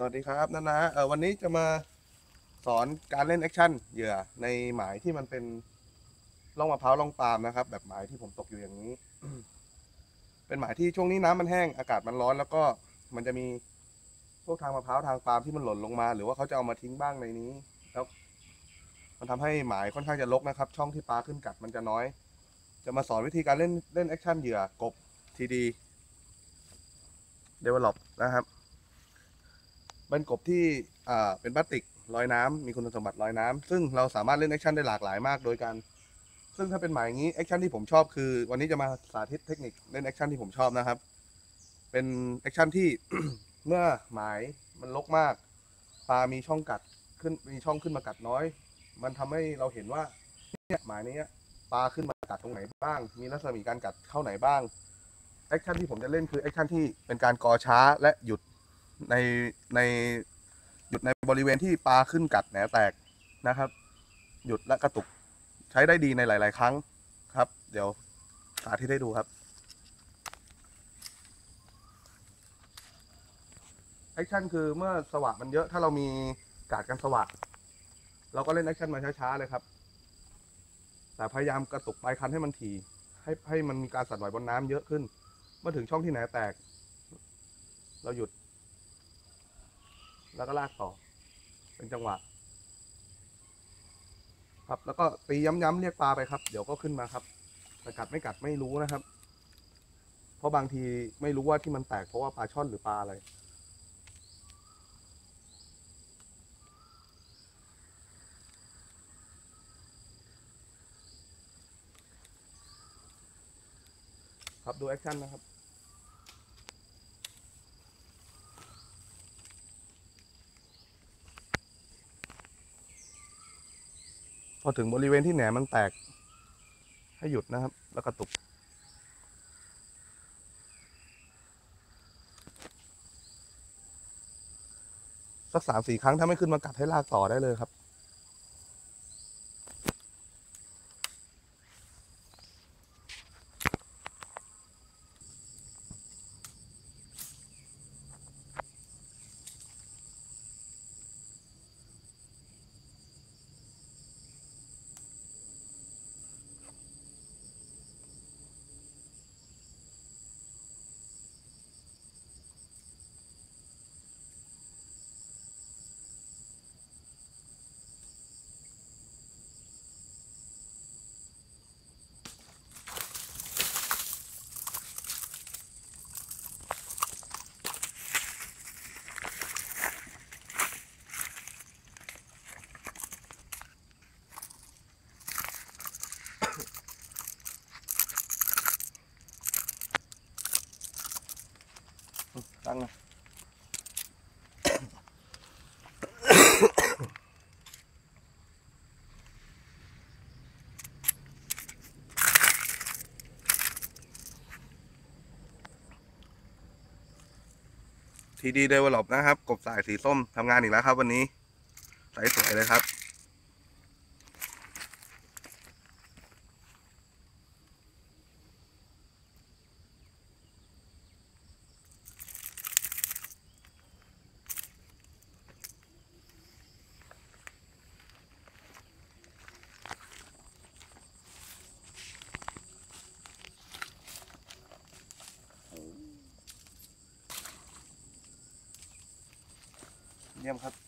สวัสดีครับนานาเออวันนี้จะมาสอนการเล่นแอคชั่นเหยื่อในหมายที่มันเป็นร่องมะพร้าวร่องปาล์มนะครับ แบบหมายที่ผมตกอยู่อย่างนี้ เป็นหมายที่ช่วงนี้น้ำมันแห้งอากาศมันร้อน แล้วก็มันจะมีพวกทางมะพร้าวทางปาล์มที่มันหล่นลงมา หรือว่าเขาจะเอามาทิ้งบ้างในนี้แล้วมันทำให้หมายค่อนข้างจะรกนะครับ ช่องที่ปลาขึ้นกัดมันจะน้อย จะมาสอนวิธีการเล่นเล่นแอคชั่นเหยื่อกบทีดีเดเวลลอปนะครับ เป็นกบที่เป็นพลาสติกลอยน้ำมีคุณสมบัติลอยน้ำซึ่งเราสามารถเล่นแอคชั่นได้หลากหลายมากโดยการ ซึ่งถ้าเป็นหมายอย่างนี้แอคชั่นที่ผมชอบคือ วันนี้จะมาสาธิตเทคนิคเล่นแอคชั่นที่ผมชอบนะครับ เป็นแอคชั่นที่เมื่อหมายมันลกมากปลามีช่องกัดขึ้นมีช่องขึ้นมากัดน้อย มันทำให้เราเห็นว่าเนี่ยหมายนี้ปลาขึ้นมากัดตรงไหนบ้าง มีรัศมีการกัดเข้าไหนบ้างแอคชั่นที่ผมจะเล่นคือแอคชั่นที่เป็นการกอช้าและหยุด ในในหยุดในบริเวณที่ปลาขึ้นกัดแหนแตกนะครับ หยุดและกระตุกใช้ได้ดีในหลาย ๆ ครั้งครับ เดี๋ยวสาธิตให้ดูครับ แอคชั่นคือเมื่อสว่ามันเยอะถ้าเรามีกาดกันสว่าเราก็เล่นแอคชั่นมาช้า ๆ เลยครับ แต่พยายามกระตุกปลายคันให้มันถี่ให้ให้มันมีการสั่นไหวบนน้ำเยอะขึ้น เมื่อถึงช่องที่แหนแตก เราหยุด แล้วก็ลากต่อ เป็นจังหวะ ครับแล้วก็ตีย้ำๆเรียกปลาไปครับ เดี๋ยวก็ขึ้นมาครับแต่กัดไม่กัดไม่รู้นะครับ เพราะบางทีไม่รู้ว่าที่มันแตกเพราะว่าปลาช่อนหรือปลาอะไรครับดูแอคชั่นนะครับ พอถึงบริเวณที่แหนมมันแตก ให้หยุดนะครับ แล้วกระตุก สักสามสี่ครั้งถ้าไม่ขึ้นมากัดให้ลากต่อได้เลยครับ ตั้งนะทีดีเดเวลลอปนะครับ กบสายสีส้มทำงานอีกแล้วครับ วันนี้ใสสวยเลยครับ необходимо